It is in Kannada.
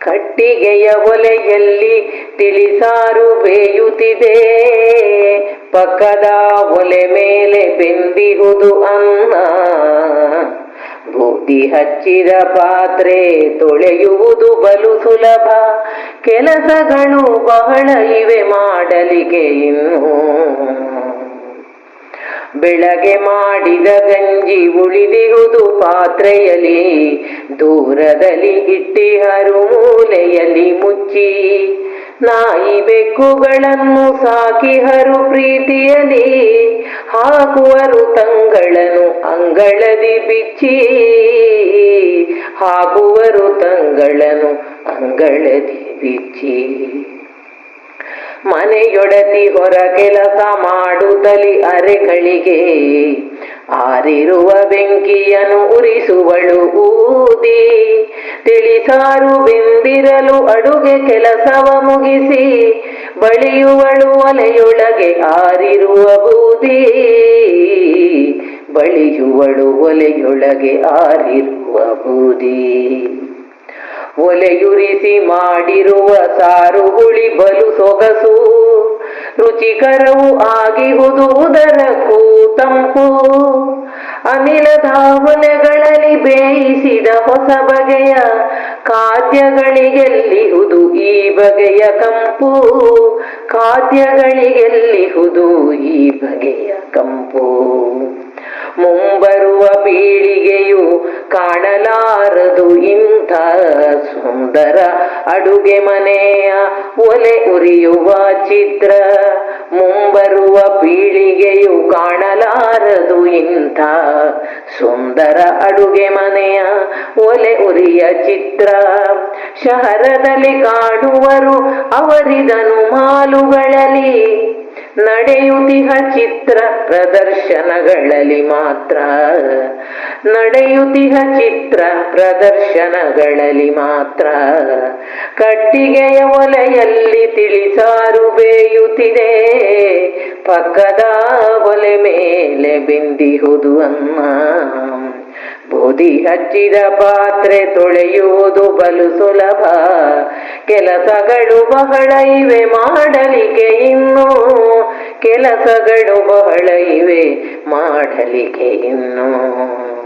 ಕಟ್ಟಿಗೆಯ ಒಲೆಯಲ್ಲಿ ತಿಳಿಸಾರು ಬೇಯುತ್ತಿದೆ. ಪಕ್ಕದ ಒಲೆ ಮೇಲೆ ಬೆಂದಿಹುದು ಅನ್ನ. ಬೂದಿ ಹಚ್ಚಿದ ಪಾತ್ರೆ ತೊಳೆಯುವುದು ಬಲು ಸುಲಭ. ಕೆಲಸಗಳು ಬಹಳ ಇವೆ ಮಾಡಲಿಗೆ ಇನ್ನು. ಬೆಳಗ್ಗೆ ಮಾಡಿದ ಗಂಜಿ ಉಳಿದಿರುವುದು ಪಾತ್ರೆಯಲ್ಲಿ. ದೂರದಲ್ಲಿ ಇಟ್ಟಿಹರು ಮೂಲೆಯಲ್ಲಿ ಮುಚ್ಚಿ. ನಾಯಿ ಬೆಕ್ಕುಗಳನ್ನು ಸಾಕಿಹರು ಪ್ರೀತಿಯಲಿ ಹಾಕುವರು ತಂಗಳನ್ನು ಅಂಗಳದಿ ಬಿಚ್ಚಿ. ಹಾಕುವರು ತಂಗಳನ್ನು ಅಂಗಳದಿ ಬಿಚ್ಚಿ. ಮನೆಯೊಡತಿ ಹೊರ ಕೆಲಸ ಮಾಡುತ್ತಲಿ ಅರೆಗಳಿಗೆ. ಆರಿರುವ ಬೆಂಕಿಯನ್ನು ಉರಿಸುವಳು ಊದಿ. ತಿಳಿಸಾರು ಬೆಂದಿರಲು ಅಡುಗೆ ಕೆಲಸವ ಮುಗಿಸಿ, ಬಳಿಯುವಳು ಒಲೆಯೊಳಗೆ ಆರಿರುವ ಬೂದಿ. ಬಳಿಯುವಳು ಒಲೆಯೊಳಗೆ ಆರಿರುವ ಬೂದಿ. ಒಲೆಯುರಿಸಿ ಮಾಡಿರುವ ಸಾರು ಹುಳಿ ಬಲು ಸೊಗಸು ರುಚಿಕರವು ಆಗಿಹುದು ಉದರಕ್ಕೂ ತಂಪು. ಅನಿಲ ಧಾವನೆಗಳಲ್ಲಿ ಬೇಯಿಸಿದ ಹೊಸ ಬಗೆಯ ಖಾದ್ಯಗಳಿಗೆಲ್ಲಿಹುದು ಈ ಬಗೆಯ ಕಂಪು ಖಾದ್ಯಗಳಿಗೆಲ್ಲಿಹುದು ಈ ಬಗೆಯ ಕಂಪು ಸುಂದರ ಅಡುಗೆ ಮನೆಯ ಒಲೆ ಉರಿಯುವ ಚಿತ್ರ. ಮುಂಬರುವ ಪೀಳಿಗೆಯು ಕಾಣಲಾರದು ಇಂಥ ಸುಂದರ ಅಡುಗೆ ಮನೆಯ ಒಲೆ ಉರಿಯ ಚಿತ್ರ. ಶಹರದಲ್ಲಿ ಕಾಣುವರು ಅವರಿದನು ಮಾಲುಗಳಲ್ಲಿ. ನಡೆಯುತ್ತಿಹ ಚಿತ್ರ ಪ್ರದರ್ಶನಗಳಲ್ಲಿ ಮಾತ್ರ. ನಡೆಯುತ್ತಿಹ ಚಿತ್ರ ಪ್ರದರ್ಶನಗಳಲ್ಲಿ ಮಾತ್ರ. ಕಟ್ಟಿಗೆಯ ಒಲೆಯಲ್ಲಿ ತಿಳಿಸಾರು ಬೇಯುತ್ತಿದೆ. ಪಕ್ಕದ ಒಲೆ ಮೇಲೆ ಬೆಂದಿಹುದು ಅಮ್ಮ. ಬೂದಿ ಹಚ್ಚಿದ ಪಾತ್ರೆ ತೊಳೆಯುವುದು ಬಲು ಸುಲಭ. ಕೆಲಸಗಳು ಬಹಳ ಇವೆ ಮಾಡಲಿಕ್ಕೆ ಇನ್ನು. ಕೆಲಸಗಳು ಬಹಳ ಇವೆ ಮಾಡಲಿಕ್ಕೆ ಇನ್ನು.